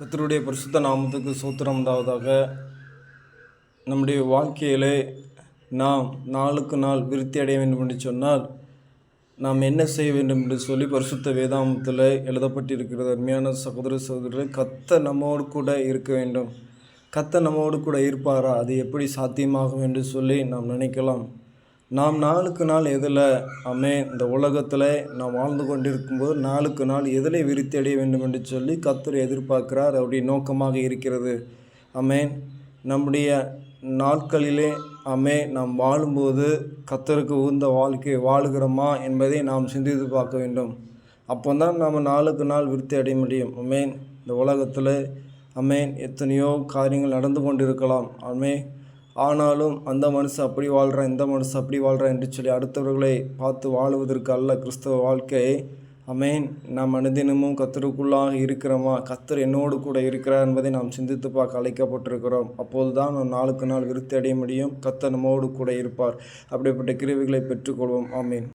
கத்தருடைய பரிசுத்த நாமத்துக்கு சூத்திரம் உண்டாவதாக. நம்முடைய வாழ்க்கையிலே நாம் நாளுக்கு நாள் விருத்தி அடைய வேண்டும் என்று சொன்னால் நாம் என்ன செய்ய வேண்டும் என்று சொல்லி பரிசுத்த வேதாமத்தில் எழுதப்பட்டிருக்கிறது. அருமையான சகோதர சகோதரர் கத்த நம்மோடு கூட இருக்க வேண்டும். கத்த நம்மோடு கூட இருப்பாரா? அது எப்படி சாத்தியமாகும் என்று சொல்லி நாம் நினைக்கலாம். நாம் நாளுக்கு நாள் எதில் அமே இந்த உலகத்தில் நாம் வாழ்ந்து கொண்டிருக்கும்போது நாளுக்கு நாள் எதில் விருத்தி அடைய வேண்டும் என்று சொல்லி கத்தர் எதிர்பார்க்கிறார். அவருடைய நோக்கமாக இருக்கிறது. அமேன் நம்முடைய நாட்களிலே அமே நாம் வாழும்போது கத்தருக்கு உகந்த வாழ்க்கை வாழுகிறோமா என்பதை நாம் சிந்தித்து பார்க்க வேண்டும். அப்போ தான் நாம் நாளுக்கு நாள் விருத்தி அடைய முடியும். அமேன் இந்த உலகத்தில் அமேன் எத்தனையோ காரியங்கள் நடந்து கொண்டிருக்கலாம். அமே ஆனாலும் அந்த மனுஷன் அப்படி வாழ்கிறான் இந்த மனுஷன் அப்படி வாழ்கிறான் என்று சொல்லி அடுத்தவர்களை பார்த்து வாழுவதற்கு அல்ல கிறிஸ்தவ வாழ்க்கை. அமேன் நாம் அனுதினமும் கத்தருக்குள்ளாக இருக்கிறோமா? கத்தர் என்னோடு கூட இருக்கிறார் என்பதை நாம் சிந்தித்து பார்க்க அழைக்கப்பட்டிருக்கிறோம். அப்போது தான் நாம் நாளுக்கு நாள் விருத்தி அடைய முடியும். கத்தர் நம்மோடு கூட இருப்பார். அப்படிப்பட்ட கிருவிகளை பெற்றுக்கொள்வோம். ஆமீன்.